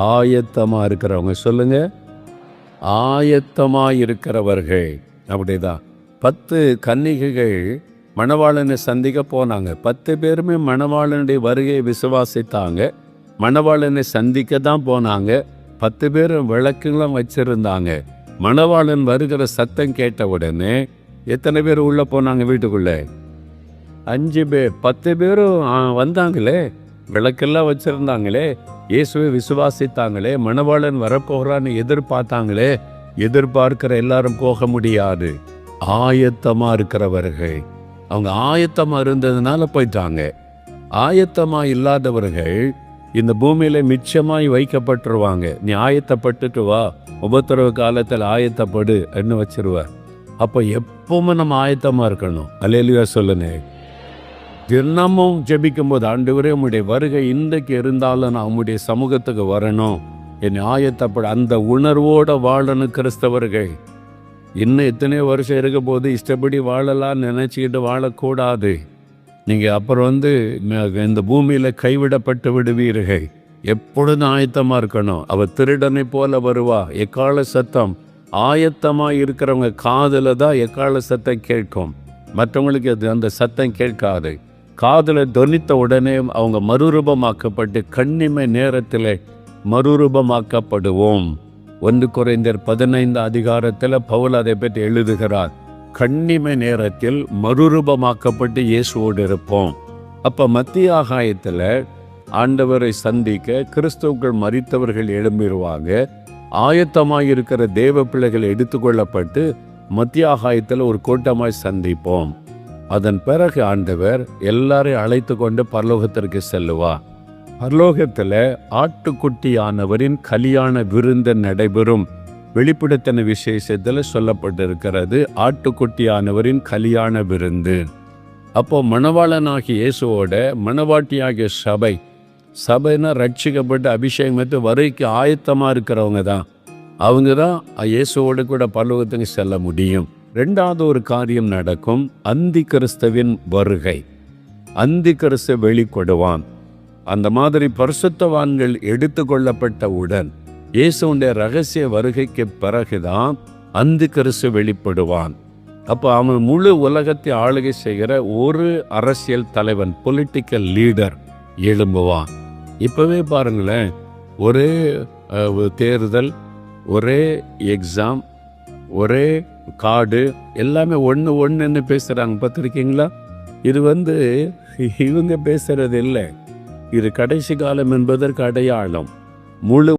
ஆயத்தமாக இருக்கிறவங்க. சொல்லுங்க. ஆயத்தமாக இருக்கிறவர்கள். அப்படிதான். பத்து கன்னிகைகள் மணவாளனை சந்திக்க போனாங்க. பத்து பேருமே மணவாளனுடைய வருகையை விசுவாசித்தாங்க. மணவாளனை சந்திக்க தான் போனாங்க. பத்து பேரும் விளக்குகளும் வச்சிருந்தாங்க. மணவாளன் வருகிற சத்தம் கேட்ட உடனே எத்தனை பேர் உள்ளே போனாங்க வீட்டுக்குள்ளே? அஞ்சு பேர். பத்து பேரும் வந்தாங்களே. விளக்கெல்லாம் வச்சுருந்தாங்களே. இயேசுவை விசுவாசித்தாங்களே. மணவாளன் வரப்போகிறான்னு எதிர்பார்த்தாங்களே. எதிர்பார்க்கிற எல்லாரும் போக முடியாது. ஆயத்தமாக இருக்கிறவர்கள். அவங்க ஆயத்தமாக இருந்ததுனால போயிட்டாங்க. ஆயத்தமாக இல்லாதவர்கள் இந்த பூமியில் மிச்சமாய் வைக்கப்பட்டுருவாங்க. நீ ஆயத்தப்பட்டுட்டு வா. உபத்திரவு காலத்தில் ஆயத்தப்படு என்று வச்சிருவ அப்போ எப்பவுமே நம்ம ஆயத்தமாக இருக்கணும். அலையிலுயா சொல்லுனே. தினமும் ஜெபிக்கும் போது ஆண்டவரே உம்முடைய வருகை இன்றைக்கு இருந்தாலும் நான் உம்முடைய சமூகத்துக்கு வரணும். என் ஆயத்தப்பட அந்த உணர்வோட வாழணும் கிறிஸ்தவர்கள். இன்னும் எத்தனையோ வருஷம் இருக்க போது இஷ்டப்படி வாழலாம் நினச்சிக்கிட்டு வாழக்கூடாது. நீங்கள் அப்புறம் வந்து இந்த பூமியில் கைவிடப்பட்டு விடுவீர்கள். எப்பொழுதும் ஆயத்தமாக இருக்கணும். அவள் திருடனை போல வருவா. எக்கால சத்தம்? ஆயத்தமாக இருக்கிறவங்க காதில் தான் எக்கால சத்தம் கேட்கும். மற்றவங்களுக்கு அது அந்த சத்தம் கேட்காது. காதலை தொனித்த உடனே அவங்க மறுரூபமாக்கப்பட்டு கண்ணிமை நேரத்தில் மறுரூபமாக்கப்படுவோம். ஒன்று குறைந்தர் பதினைந்து அதிகாரத்தில் பவுல் அதை பற்றி எழுதுகிறார். கண்ணிமை நேரத்தில் மறுரூபமாக்கப்பட்டு இயேசுவோடு இருப்போம். அப்போ மத்திய ஆகாயத்தில் ஆண்டவரை சந்திக்க கிறிஸ்தவர்கள் மறித்தவர்கள் எழும்பிடுவாங்க ஆயத்தமாக இருக்கிற தேவ பிள்ளைகள் எடுத்துக்கொள்ளப்பட்டு மத்திய ஆகாயத்தில் ஒரு கூட்டமாய் சந்திப்போம். அதன் பிறகு ஆண்டவர் எல்லாரையும் அழைத்து கொண்டு பரலோகத்திற்கு செல்லுவா பரலோகத்தில் ஆட்டுக்குட்டியானவரின் கலியாண விருந்து நடைபெறும். வெளிப்படுத்தின விசேஷத்தில் சொல்லப்பட்டிருக்கிறது ஆட்டுக்குட்டியானவரின் கல்யாண விருந்து. அப்போ மணவாளனாகிய இயேசுவோட மணவாட்டியாகிய சபை சபைனா ரட்சிக்கப்பட்டு அபிஷேகம் வைத்து வரைக்கு ஆயத்தமாக இருக்கிறவங்க தான். அவங்க தான் இயேசுவோடு கூட பரலோகத்துக்கு செல்ல முடியும். ரெண்டாவது ஒரு காரியம் நடக்கும். அந்தி கிறிஸ்தவின் வருகை. அந்தி கிறிஸ்து வெளிக்கொடுவான் அந்த மாதிரி பரிசுத்தவான்கள் எடுத்துக்கொள்ளப்பட்டவுடன் இயேசுடைய ரகசிய வருகைக்கு பிறகுதான் அந்தி கிறிஸ்து வெளிப்படுவான். அப்போ அவன் முழு உலகத்தை ஆளுகை செய்கிற ஒரு அரசியல் தலைவன் பொலிட்டிக்கல் லீடர் எழும்புவான். இப்போவே பாருங்களேன் ஒரே தேர்தல் ஒரே எக்ஸாம் ஒரே காடு எல்லாமே ஒன்று ஒன்றுன்னு பேசுகிறாங்க பார்த்துருக்கீங்களா? இது வந்து இவங்க பேசுறது இல்லை. இது கடைசி காலம் என்பதற்கு அடையாளம். முழு